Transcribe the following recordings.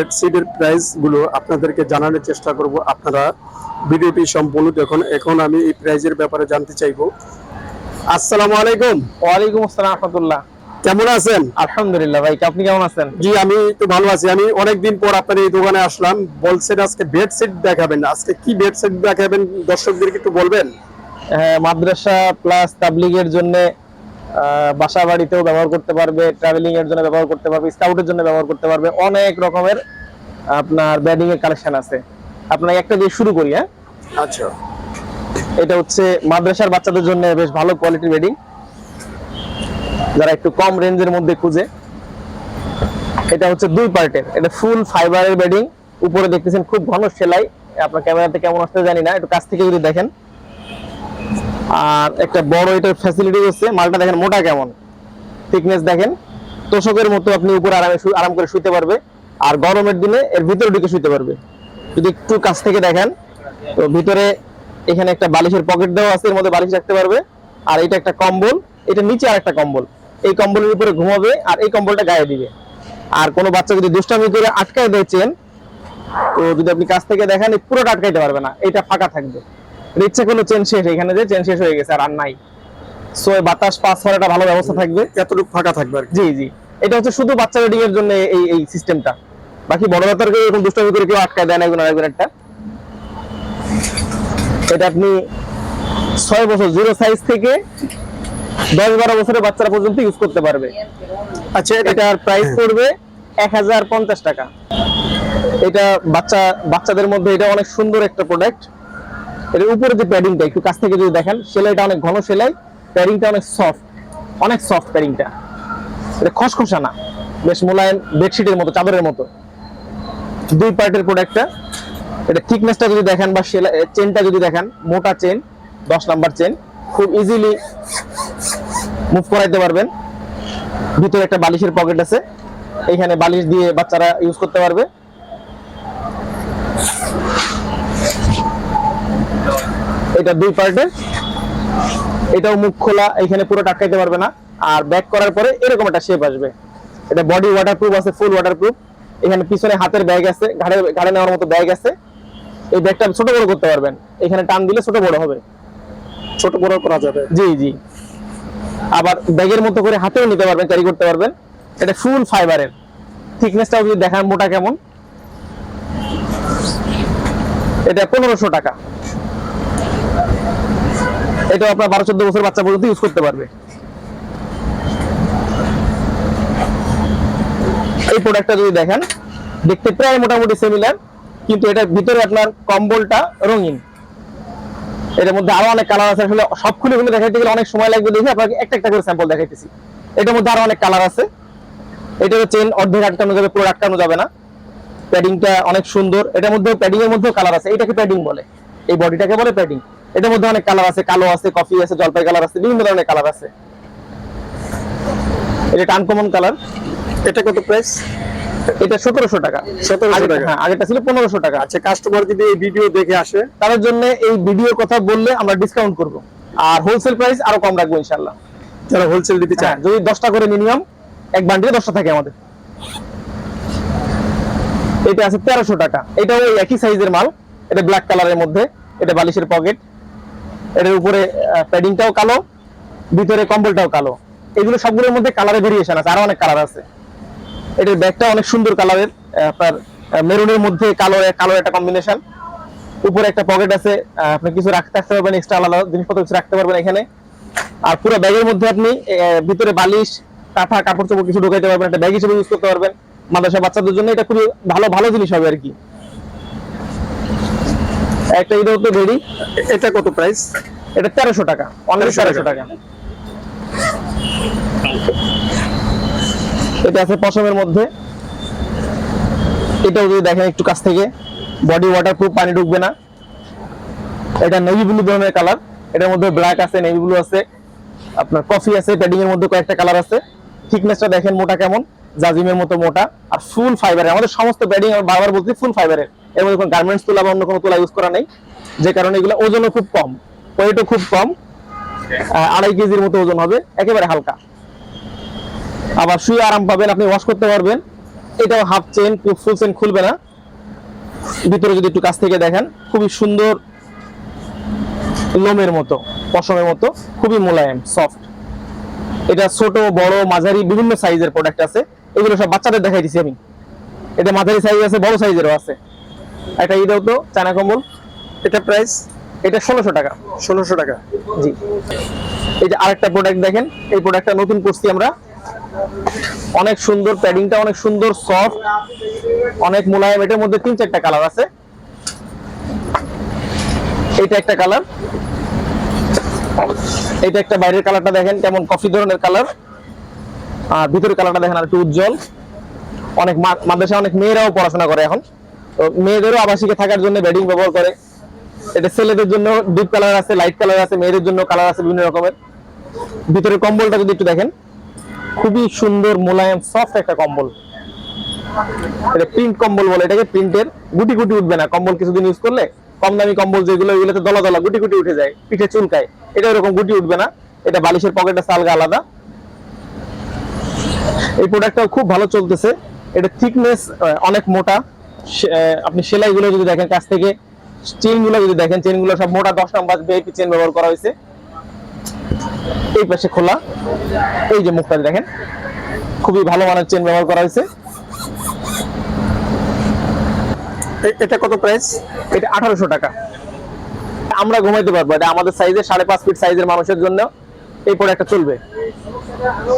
বেডশিটের প্রাইসগুলো আপনাদেরকে জানানোর চেষ্টা করব। আপনারা ভিডিওটি সম্পূর্ণ দেখুন। এখন আমি এই প্রাইজের ব্যাপারে জানতে চাইব। আসসালামু আলাইকুম। ওয়ালাইকুম আসসালাম রহমতুল্লাহ। কেমন আছেন? আলহামদুলিল্লাহ ভাই আপনি কেমন আছেন? জি আমি তো ভালো আছি। আমি অনেকদিন পর আপনার এই দোকানে আসলাম। বলছেন আজকে বেডশিট দেখাবেন। আজকে কি বেডশিট দেখাবেন? দর্শকদেরকে একটু বলবেন। হ্যাঁ, মাদ্রাসা প্লাস তাবলিগের জন্য বাসা বাড়িতেও ব্যবহার করতে পারবে ট্রাভেলিং এর জন্য ব্যবহার করতে পারবে স্কাউটের জন্য ব্যবহার করতে পারবে অনেক রকমের আপনার ব্যাডিং এর কালেকশন আছে। আপনার একটা দিয়ে শুরু করি হ্যাঁ? আচ্ছা। এটা হচ্ছে মাদ্রাসার বাচ্চাদের জন্য বেশ ভালো কোয়ালিটির বেডিং যারা একটু কম রেঞ্জের মধ্যে খুঁজে। এটা হচ্ছে দুই পার্টের এটা ফুল ফাইবারের বেডিং উপরে দেখতেছেন খুব ঘন সেলাই। আপনার ক্যামেরাতে কেমন আসতে জানি না একটু কাছ থেকে যদি দেখেন। আর একটা বড় এটার ফ্যাসিলিটি হচ্ছে, মালটা দেখেন মোটা কেমন। থিকনেস দেখেন। তোষকের মতো আপনি উপরে আরামে আরাম করে শুতে পারবে। আর গরমের দিনে এর ভিতরে ঢুকে শুতে পারবে। যদি একটু কাছ থেকে দেখেন, তো ভিতরে এখানে একটা বালিশের পকেট দেওয়া আছে, এর মধ্যে বালিশ রাখতে পারবে। আর এটা একটা কম্বল, এটা নিচে আর একটা কম্বল। এই কম্বলের উপরে ঘুমাবে আর এই কম্বলটা গায়ে দিবে। আর কোনো বাচ্চা যদি দুষ্টামি করে আটকায় দেয় চেন তো যদি আপনি কাছ থেকে দেখেন পুরোটা আটকাইতে পারবে না। এটা ফাঁকা থাকবে। ইচ্ছে করল চেন শেষ এখানে যে চেন শেষ হয়ে গেছে আর আর নাই। সো বাতাস পাস হওয়ার একটা ভালো ব্যবস্থা থাকবে। এতটুকু ফাঁকা থাকবে আর জি জি। এটা হচ্ছে শুধু বাচ্চা ওয়েডিং এর জন্য এই এই সিস্টেমটা বাকি বড় বাচ্চাকে এরকম দুষ্টামি করে কেউ আটকায় দেয় না একজন আরেকজন একটা। এটা আপনি ছয় বছর জিরো সাইজ থেকে দশ বারো বছরের বাচ্চারা পর্যন্ত ইউজ করতে পারবে। আচ্ছা এটা এটার প্রাইস পড়বে এক হাজার পঞ্চাশ টাকা। এটা বাচ্চা বাচ্চাদের মধ্যে এটা অনেক সুন্দর একটা প্রোডাক্ট এর উপরে যে প্যাডিংটা একটু কাছ থেকে যদি দেখেন, সেলাইটা অনেক ঘন সেলাই প্যাডিংটা অনেক সফট অনেক সফট প্যাডিংটা এটা খসখসা না, বেশ মোলায়েম বেডশিটের মতো, চাদরের মতো। দুই পার্টের প্রোডাক্টটা এটা থিকনেসটা যদি দেখেন বা সেলাই চেনটা যদি দেখেন, মোটা চেন দশ নাম্বার চেন খুব ইজিলি মুভ করাইতে পারবেন। ভিতরে একটা বালিশের পকেট আছে, এখানে বালিশ দিয়ে বাচ্চারা ইউজ করতে পারবে। এটা দুই পার্টের। এটাও মুখ খোলা এখানে পুরো টাটকাইতে পারবে না। আর ব্যাক করার পরে এরকম একটা শেপ আসবে। এটা বডি ওয়াটারপ্রুফ আছে ফুল ওয়াটারপ্রুফ এখানে পিছনে হাতের ব্যাগ আছে ঘাড়ে ঘাড়ে নেওয়ার মতো ব্যাগ আছে। এই ব্যাগটা ছোট বড় করতে পারবেন। এখানে টান দিলে ছোট বড় হবে। ছোট বড় করা যাবে। জি জি। আবার ব্যাগের মতো করে হাতেও নিতে পারবেন ক্যারি করতে পারবেন। এটা ফুল ফাইবারের থিকনেসটাও যদি দেখান মোটা কেমন? এটা পনেরোশো টাকা। এটা আপনার বারো চোদ্দ বছর বাচ্চা পর্যন্ত ইউজ করতে পারবে। এই প্রোডাক্টটা যদি দেখেন, দেখতে প্রায় মোটামুটি সিমিলার কিন্তু এটার ভিতরে আপনার কম্বলটা রঙিন। এটার মধ্যে আরও অনেক কালার আছে। আসলে সব খুলে খুলে দেখাইতে গেলে অনেক সময় লাগবে দেখে আপনাকে একটা একটা করে স্যাম্পল দেখাইতেছি। এটার মধ্যে আরও অনেক কালার আছে। এটারও চেন অর্ধেক আটকানো যাবে পুরো আটকানো যাবে না। প্যাডিংটা অনেক সুন্দর। এটার মধ্যে প্যাডিং এর মধ্যেও কালার আছে। এটাকে প্যাডিং বলে। এই বডিটাকে বলে প্যাডিং এটার মধ্যে অনেক কালার আছে কালো আছে কফি আছে জলপাই কালার আছে বিভিন্ন ধরনের কালার আছে। এটা আনকমন কালার এটা কত প্রাইস এটা সতেরোশো টাকা। 1700 টাকা। হ্যাঁ ছিল পনেরোশো টাকা। আচ্ছা কাস্টমার যদি এই ভিডিও দেখে আসে? তাদের জন্য এই ভিডিওর কথা বললে আমরা ডিসকাউন্ট করব। আর হোলসেল প্রাইস আরও কম রাখব ইনশাল্লাহ যারা হোলসেল দিতে হ্যাঁ চায় যদি দশটা করে মিনিমাম এক বান্ডিলে দশটা থাকে আমাদের। এটা আছে তেরোশো টাকা। এটাও ওই একই সাইজের মাল। এটা ব্ল্যাক কালারের মধ্যে এটা বালিশের পকেট এটার উপরে প্যাডিংটাও কালো, ভিতরে কম্বলটাও কালো। এগুলো সবগুলোর মধ্যে কালারের ভেরিয়েশন আছে, আরও অনেক কালার আছে। এটার ব্যাগটা অনেক সুন্দর কালারের আপনার মেরুনের মধ্যে কালো কালো একটা কম্বিনেশন উপরে একটা পকেট আছে আপনি কিছু রাখতে রাখতে পারবেন এক্সট্রা আলাদা জিনিসপত্র কিছু রাখতে পারবেন এখানে। আর পুরো ব্যাগের মধ্যে আপনি ভিতরে বালিশ, কাঁথা, কাপড় চোপড় কিছু ঢুকাইতে পারবেন, একটা ব্যাগ হিসেবে ইউজ করতে পারবেন। মাদ্রাসা বাচ্চাদের জন্য এটা খুবই ভালো ভালো জিনিস হবে আর কি। একটা এটা হতো রেডি এটা কত প্রাইস এটা তেরোশো টাকা অনলি 1300 তেরোশো টাকা। এটা আছে পশমের মধ্যে। এটাও যদি দেখেন একটু কাছ থেকে বডি ওয়াটার ওয়াটারপ্রুফ পানি ঢুকবে না। এটা নেভি ব্লু ধরনের কালার এটার মধ্যে ব্ল্যাক আছে নেভি ব্লু আছে। আপনার কফি আছে প্যাডিং এর মধ্যে কয়েকটা কালার আছে। থিকনেসটা দেখেন মোটা কেমন জাজিমের মতো মোটা। আর ফুল ফাইবারের আমাদের সমস্ত প্যাডিং আমি বারবার বলছি ফুল ফাইবারের এর মধ্যে কোনো গার্মেন্টস তুলা বা অন্য কোনো তুলা ইউজ করা নেই। যে কারণে এগুলো ওজনও খুব কম ওয়েটও খুব কম আড়াই কেজির মতো ওজন হবে, একেবারে হালকা। আবার শুয়ে আরাম পাবেন, আপনি ওয়াশ করতে পারবেন। এটাও হাফ চেন ফুল চেন খুলবে না। ভিতরে যদি একটু কাছ থেকে দেখেন, খুবই সুন্দর লোমের মতো, পশমের মতো, খুবই মোলায়েম সফট এটা ছোট, বড়, মাঝারি, বিভিন্ন সাইজের প্রোডাক্ট আছে। এগুলো সব বাচ্চাদের দেখাই দিছি আমি। এটা মাঝারি সাইজ আছে, বড় সাইজেরও আছে। একটা এই দাও তো চায়না কম্বল। এটা প্রাইস এটা ষোলোশো টাকা। ষোলোশো টাকা। জি। এই যে আরেকটা প্রোডাক্ট দেখেন এই প্রোডাক্টটা নতুন করছি আমরা। অনেক সুন্দর প্যাডিংটা অনেক সুন্দর সফট অনেক মোলায়েম এটার মধ্যে তিন চারটা কালার আছে। এটা একটা কালার এটা একটা বাইরের কালারটা দেখেন কেমন কফি ধরনের কালার আর ভিতরের কালারটা দেখেন আর একটু উজ্জ্বল। অনেক মা- মাদ্রাসায় অনেক মেয়েরাও পড়াশোনা করে এখন। মেয়েদেরও আবাসিকে থাকার জন্য বেডিং ব্যবহার করে। এটা ছেলেদের জন্য ডিপ কালার আছে, লাইট কালার আছে, মেয়েদের জন্য কালার আছে বিভিন্ন রকমের। ভিতরে কম্বলটা যদি একটু দেখেন, খুবই সুন্দর, মোলায়েম সফট একটা কম্বল। এটা প্রিন্ট কম্বল বলে, এটাকে প্রিন্টের গুটি গুটি উঠবে না। কম্বল কিছুদিন ইউজ করলে কম দামি কম্বল যেগুলো ওইগুলোতে দলা দলা গুটি গুটি উঠে যায়, পিঠে চুলকায়। এটা এরকম গুটি উঠবে না। এটা বালিশের পকেটে সালগা আলাদা। এই প্রোডাক্টটাও খুব ভালো চলতেছে। এটা থিকনেস অনেক মোটা। আপনি সেলাইগুলো যদি দেখেন, কাছ থেকে চেনগুলো যদি দেখেন চেনগুলো সব মোটা দশ নাম্বার ভিআইপি চেন ব্যবহার করা হয়েছে। এই পাশে খোলা। এই যে মুখটা দেখেন, খুবই ভালো মানের চেন ব্যবহার করা হয়েছে। এটা কত প্রাইস এটা আঠারোশো টাকা। আমরা ঘুমাইতে পারব, এটা আমাদের সাইজে সাড়ে পাঁচ ফিট সাইজের মানুষের জন্য এই প্রোডাক্টটা চলবে।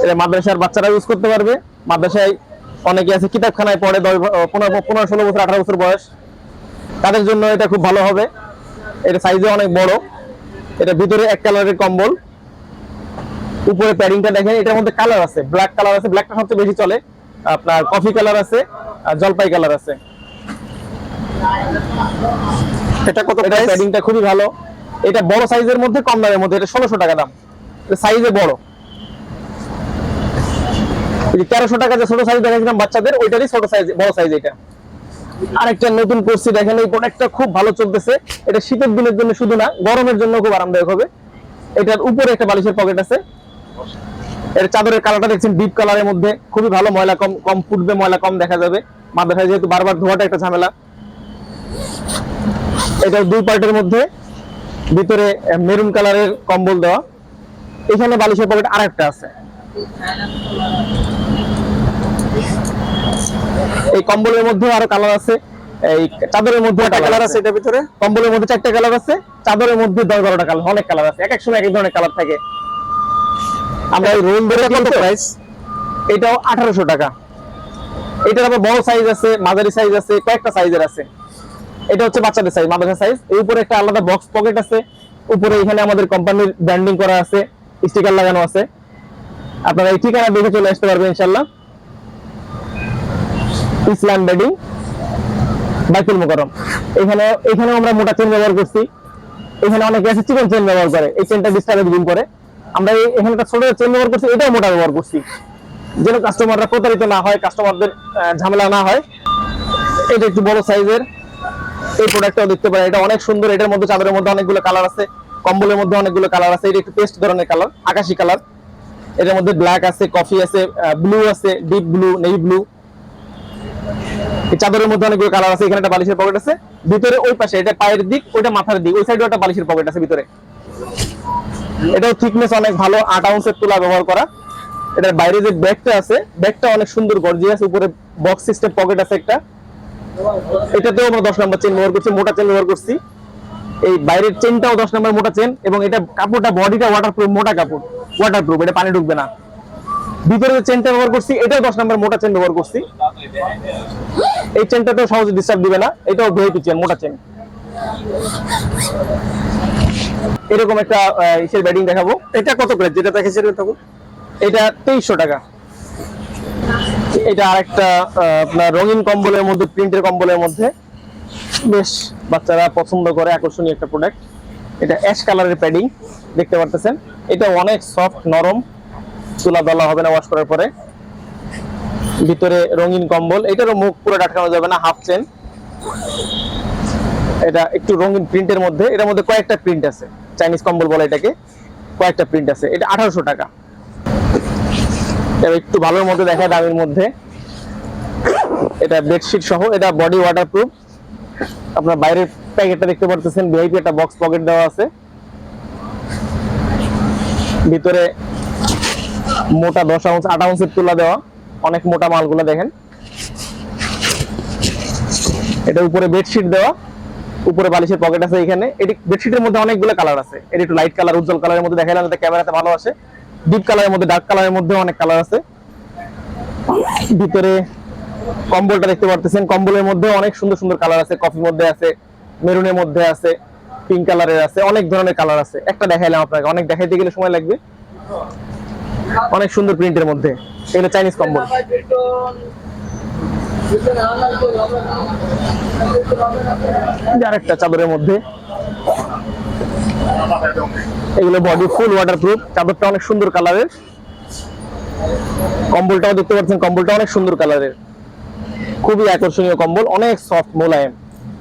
এটা মাদ্রাসার বাচ্চারা ইউজ করতে পারবে। মাদ্রাসায় অনেকে আছে কিতাবখানায় পড়ে দশ পনেরো পনেরো ষোলো বছর আঠারো বছর বয়স। তাদের জন্য এটা খুব ভালো হবে। এটা সাইজে অনেক বড়। এটা ভিতরে এক কালারের কম্বল। উপরে প্যাডিংটা দেখেন এটার মধ্যে কালার আছে। ব্ল্যাক কালার আছে। ব্ল্যাকটা সবচেয়ে বেশি চলে। আপনার কফি কালার আছে আর জলপাই কালার আছে। এটা কত এটা প্যাডিংটা খুবই ভালো। এটা বড় সাইজের মধ্যে কম দামের মধ্যে। এটা ষোলোশো টাকা দাম। সাইজে বড়। তেরোশো টাকা যে ছোট সাইজ দেখেছিলাম বাচ্চাদের, ওইটারই ছোট সাইজ বড় সাইজ এটা। আরেকটা নতুন করছি, দেখেন এই প্রোডাক্টটা খুব ভালো চলতেছে। এটা শীতের দিনের জন্য শুধু না, গরমের জন্য খুব আরামদায়ক হবে। এটার উপরে একটা বালিশের পকেট আছে। এর চাদরের কালারটা দেখছেন ডিপ কালারের মধ্যে। খুবই ভালো ময়লা কম কম ফুটবে, ময়লা কম দেখা যাবে। মাদ্রাসায় যেহেতু বারবার ধোয়াটা একটা ঝামেলা। এটা দুই পার্টের মধ্যে ভিতরে মেরুন কালারের কম্বল দেওয়া। এখানে বালিশের পকেট আরেকটা আছে। এই কম্বলের মধ্যে আরও কালার আছে। এই চাদরের মধ্যে একটা কালার আছে। এটার ভিতরে? কম্বলের মধ্যে চারটা কালার আছে চাদরের মধ্যে দশ বারোটা কালার অনেক কালার আছে। এক এক সময় এক এক ধরনের কালার থাকে। আমরা এই রোল ধরে কত প্রাইস এটাও আঠারোশো টাকা। এটার আবার বড় সাইজ আছে মাঝারি সাইজ আছে কয়েকটা সাইজের আছে। এটা হচ্ছে বাচ্চাদের সাইজ মাদ্রাসা সাইজ এর উপরে একটা আলাদা বক্স পকেট আছে। উপরে এখানে আমাদের কোম্পানির ব্র্যান্ডিং করা আছে স্টিকার লাগানো আছে। আপনারা এই ঠিকানা দেখে চলে আসতে পারবেন ইনশাল্লাহ ইসলাম বেডিং, বাইতুল মোকারম এখানে এখানেও আমরা মোটা চেন ব্যবহার করছি। এখানে অনেকে আছে চিকন চেন ব্যবহার করে। এই চেনটা ডিস্টার্বের গুণ করে। আমরা এখানে একটা ছোট চেন ব্যবহার করছি, এটাও মোটা ব্যবহার করছি। যেন কাস্টমাররা প্রতারিত না হয় কাস্টমারদের ঝামেলা না হয়। এটা একটু বড় সাইজের এই প্রোডাক্টটাও দেখতে পারেন। এটা অনেক সুন্দর। এটার মধ্যে চাদরের মধ্যে অনেকগুলো কালার আছে। কম্বলের মধ্যে অনেকগুলো কালার আছে। এটা একটু পেস্ট ধরনের কালার আকাশি কালার এটার মধ্যে ব্ল্যাক আছে কফি আছে ব্লু আছে ডিপ ব্লু নেভি ব্লু চাদরের মধ্যে অনেকগুলো কালার আছে, এখানে একটা বালিশের পকেট আছে, ভিতরে ওই পাশে এটা পায়ের দিক, ওইটা মাথার দিক, ওই সাইডে একটা বালিশের পকেট আছে ভিতরে। এটাও থিকনেস অনেক ভালো, আট আউন্সের তুলা ব্যবহার করা। এটার বাইরে যে ব্যাগটা আছে ব্যাগটা অনেক সুন্দর গর্জিয়াস উপরে বক্স সিস্টেম পকেট আছে একটা। এটাতেও আমরা দশ নম্বর চেন ব্যবহার করছি, মোটা চেন ব্যবহার করছি। এই বাইরের চেনটাও দশ নম্বর মোটা চেন এবং এটা কাপড়টা বডিটা ওয়াটারপ্রুফ মোটা কাপড় ওয়াটারপ্রুফ এটা পানি ঢুকবে না। ভিতরে যে চেনটা ব্যবহার করছি, এটাও দশ নম্বর মোটা চেন ব্যবহার করছি। এই চেনটাতেও সহজে ডিস্টার্ব দিবে না এটাও ভিআইপি চেন মোটা চেন এরকম একটা ইসের ব্যাডিং দেখাবো। এটা কত করে? যেটা দেখেছিলেন তখন এটা তেইশশো টাকা। এটা আরেকটা আপনার রঙিন কম্বলের মধ্যে প্রিন্টের কম্বলের মধ্যে। বেশ। বাচ্চারা পছন্দ করে আকর্ষণীয় একটা প্রোডাক্ট এটা অ্যাশ কালারের প্যাডিং দেখতে পারতেছেন। এটা অনেক সফট নরম। তুলা দলা হবে না ওয়াশ করার পরে। ভিতরে রঙিন কম্বল। এটারও মুখ পুরো আটকানো যাবে না হাফ চেন এটা একটু রঙিন প্রিন্টের মধ্যে। এটার মধ্যে কয়েকটা প্রিন্ট আছে চাইনিজ কম্বল বলে এটাকে। কয়েকটা প্রিন্ট আছে, এটা আঠারোশো টাকা। এবার একটু ভালোর মধ্যে দেখা দামের মধ্যে। এটা বেডশিট সহ, এটা বডি ওয়াটারপ্রুফ আপনার বাইরের প্যাকেটটা দেখতে পারতেছেন ভিআইপি একটা বক্স পকেট দেওয়া আছে। ভিতরে মোটা দশ আউন্স, আট আউন্সের তুলা দেওয়া। অনেক মোটা মালগুলো দেখেন। এটা উপরে বেডশিট দেওয়া, উপরে বালিশের পকেট আছে এখানে। এটি বেডশিটের মধ্যে অনেকগুলো কালার আছে। এটি একটু লাইট কালার উজ্জ্বল কালারের মধ্যে দেখাইলাম যাতে ক্যামেরাতে ভালো আসে। ডিপ কালারের মধ্যে ডার্ক কালারের মধ্যে অনেক কালার আছে। ভিতরে কম্বলটা দেখতে পারতেছেন। কম্বলের মধ্যে অনেক সুন্দর সুন্দর কালার আছে। কফির মধ্যে আছে মেরুনের মধ্যে আছে পিঙ্ক কালারের আছে, অনেক ধরনের কালার আছে। একটা দেখাইলাম আপনাকে, অনেক দেখাইতে গেলে সময় লাগবে। অনেক সুন্দর প্রিন্টের মধ্যে। এগুলো চাইনিজ কম্বল আরেকটা চাদরের মধ্যে। এগুলো বডি ফুল ওয়াটারপ্রুফ চাদরটা অনেক সুন্দর কালারের কম্বলটাও দেখতে পাচ্ছেন, কম্বলটা অনেক সুন্দর কালারের খুবই আকর্ষণীয় কম্বল, অনেক সফট মোলায়েম।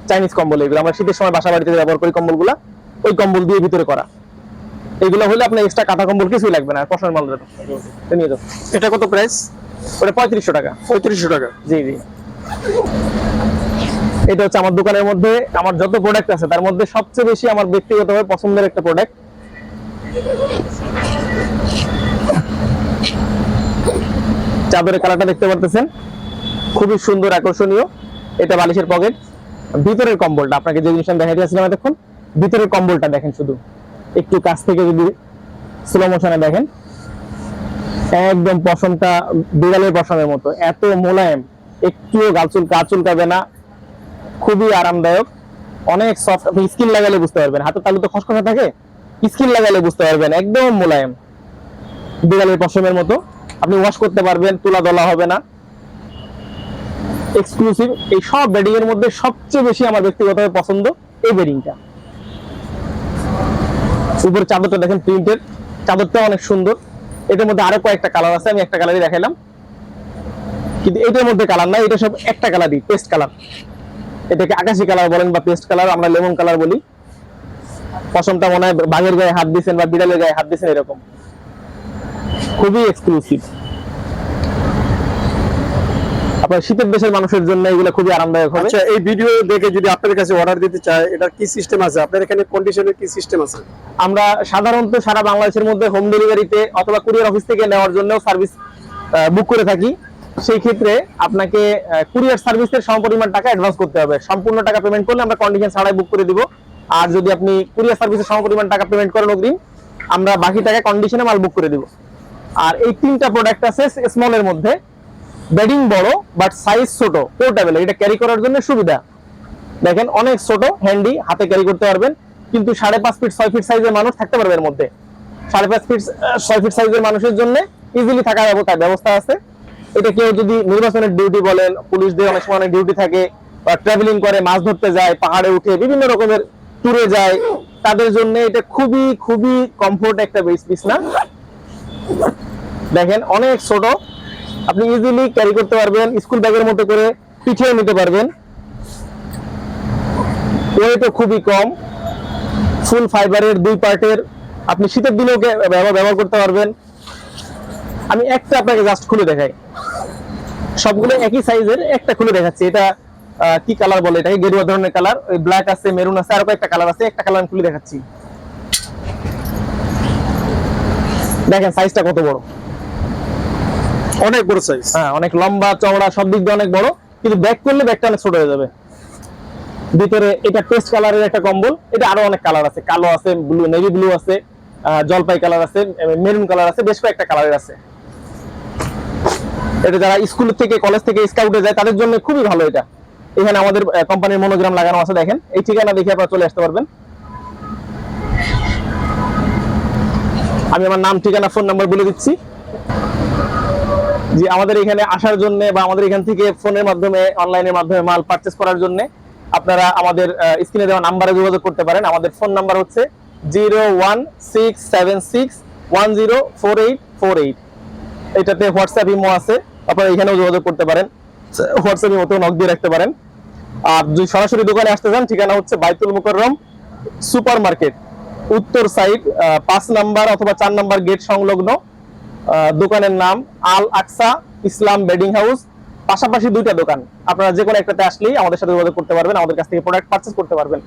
চাইনিজ কম্বল এগুলো। আমরা শীতের সময় বাসা বাড়িতে ব্যবহার করি কম্বলগুলা, ওই কম্বল দিয়ে ভিতরে করা। এগুলো হলে আপনার এক্সট্রা কাঁথা কম্বল কিছুই লাগবে না পশমের মাল নিয়ে যাও। এটা কত প্রাইস ওটা পঁয়ত্রিশশো টাকা। পঁয়ত্রিশশো টাকা। জি জি। এটা হচ্ছে আমার দোকানের মধ্যে আমার যত প্রোডাক্ট আছে তার মধ্যে সবচেয়ে বেশি আমার ব্যক্তিগতভাবে পছন্দের একটা প্রোডাক্ট চাদরের কালারটা দেখতে পারতেছেন। খুবই সুন্দর আকর্ষণীয়। এটা বালিশের পকেট ভিতরের কম্বলটা আপনাকে যে জিনিসটা দেখাই দিয়েছিলাম এতক্ষণ ভিতরের কম্বলটা দেখেন শুধু। একটু কাছ থেকে যদি স্লো মোশনে দেখেন, একদম পশমটা বিড়ালের পশমের মতো, এত মোলায়েম, একটুও গালচুল কাচুলকাবে না, খুবই আরামদায়ক, অনেক সফট আপনি স্কিন লাগালে বুঝতে পারবেন হাতে তালু তো খসখসা থাকে স্কিন লাগালে বুঝতে পারবেন, একদম মোলায়েম, বিড়ালের পশমের মতো, আপনি ওয়াশ করতে পারবেন, তুলা দলা হবে না। এক্সক্লুসিভ এই সব বেডিং এর মধ্যে সবচেয়ে বেশি আমার ব্যক্তিগতভাবে পছন্দ এই বেডিংটা উপরে চাদরটা দেখেন প্রিন্টের চাদরটা অনেক সুন্দর। এটার মধ্যে আরও কয়েকটা কালার আছে, আমি একটা কালারই দেখাইলাম। কিন্তু এটার মধ্যে কালার নাই, এটা সব একটা কালারই পেস্ট কালার এটাকে আকাশি কালার বলেন বা পেস্ট কালার আমরা লেমন কালার বলি। পশমটা মনে হয় বাঘের গায়ে হাত দিয়েছেন বা বিড়ালের গায়ে হাত দিয়েছেন এরকম। খুবই এক্সক্লুসিভ আপনার শীতের দেশের মানুষের জন্য এগুলো খুবই আরামদায়ক হবে। আচ্ছা এই ভিডিও দেখে যদি আপনাদের কাছে অর্ডার দিতে চায় এটা কি সিস্টেম আছে? আপনার এখানে কন্ডিশনের কি সিস্টেম আছে? আমরা সাধারণত সারা বাংলাদেশের মধ্যে হোম ডেলিভারিতে অথবা কুরিয়ার অফিস থেকে নেওয়ার জন্য সার্ভিস বুক করে থাকি। সেই ক্ষেত্রে আপনাকে কুরিয়ার সার্ভিসের সমপরিমাণ টাকা অ্যাডভান্স করতে হবে। সম্পূর্ণ টাকা পেমেন্ট করলে আমরা কন্ডিশন ছাড়াই বুক করে দিব। আর যদি আপনি কুরিয়ার সার্ভিসের সমপরিমাণ টাকা পেমেন্ট করেন অগ্রিম আমরা বাকি টাকা কন্ডিশনে মাল বুক করে দিব। আর এই তিনটা প্রোডাক্ট আছে স্মলের মধ্যে। বেডিং বড় বাট সাইজ ছোট পোর্টেবল এটা ক্যারি করার জন্য সুবিধা। দেখেন, অনেক ছোট হ্যান্ডি হাতে ক্যারি করতে পারবেন, কিন্তু সাড়ে পাঁচ ফিট ছয় ফিট সাইজের মানুষ থাকতে পারবে এর মধ্যে। সাড়ে পাঁচ ফিট ছয় ফিট সাইজের মানুষের জন্য ইজিলি থাকার ব্যবস্থা আছে। এটা কেউ যদি নির্বাচনের ডিউটি বলেন পুলিশদের অনেক সময় অনেক ডিউটি থাকে, বা ট্রাভেলিং করে, মাছ ধরতে যায়, পাহাড়ে উঠে বিভিন্ন রকমের ট্যুরে যায়, তাদের জন্য এটা খুবই খুবই কমফোর্ট একটা বিছনা দেখেন, অনেক ছোট আপনি ইজিলি ক্যারি করতে পারবেন স্কুল ব্যাগের মতো করে পিঠেও নিতে পারবেন। ওয়েটও খুবই কম। ফুল ফাইবারের দুই পার্টের আপনি শীতের দিনেও ব্যবহার করতে পারবেন। আমি একটা আপনাকে জাস্ট খুলে দেখাই। সবগুলো একই সাইজের একটা খুলে দেখাচ্ছি। এটা কি কালার বলে? এটাকে গেরুয়া ধরনের কালার ওই ব্ল্যাক আছে মেরুন আছে, আরও কয়েকটা কালার আছে। একটা কালার খুলে দেখাচ্ছি। দেখেন সাইজটা কত বড়। অনেক বড় সাইজ হ্যাঁ অনেক লম্বা, চওড়া, সব দিক দিয়ে অনেক বড়। কিন্তু ব্যাক করলে ব্যাগটা অনেক ছোট হয়ে যাবে। ভিতরে এটা পেস্ট কালারের একটা কম্বল। এটা আরও অনেক কালার আছে। কালো আছে ব্লু নেভি ব্লু আছে জলপাই কালার আছে মেরুন কালার আছে, বেশ কয়েকটা কালারের আছে। এটা যারা স্কুল থেকে কলেজ থেকে স্কাউটে যায়, তাদের জন্য খুবই ভালো এটা। এখানে আমাদের কোম্পানির মনোগ্রাম লাগানো আছে, দেখেন। এই ঠিকানা দেখে আপনারা চলে আসতে পারবেন। আমি আমার নাম, ঠিকানা ফোন নাম্বার বলে দিচ্ছি। জি আমাদের এখানে আসার জন্য বা আমাদের এখান থেকে ফোনের মাধ্যমে, অনলাইনের মাধ্যমে মাল পারচেস করার জন্য আপনারা আমাদের স্ক্রিনে দেওয়া নাম্বারে যোগাযোগ করতে পারেন। আমাদের ফোন নাম্বার হচ্ছে zero one six seven six one zero four eight four eight. এটাতে হোয়াটসঅ্যাপ ইমো আছে, আপনারা এখানেও যোগাযোগ করতে পারেন। হোয়াটসঅ্যাপ ইমোতেও নক দিয়ে রাখতে পারেন। আর যদি সরাসরি দোকানে আসতে চান, ঠিকানা হচ্ছে বাইতুল মুকররম সুপার মার্কেট উত্তর সাইড পাঁচ নাম্বার অথবা চার নাম্বার গেট সংলগ্ন দোকানের নাম আল আকসা ইসলাম বেডিং হাউস। পাশাপাশি দুইটা দোকান। আপনারা যে কোনো একটাতে আসলেই আমাদের সাথে যোগাযোগ করতে পারবেন, আমাদের কাছ থেকে প্রোডাক্ট পারচেস করতে পারবেন।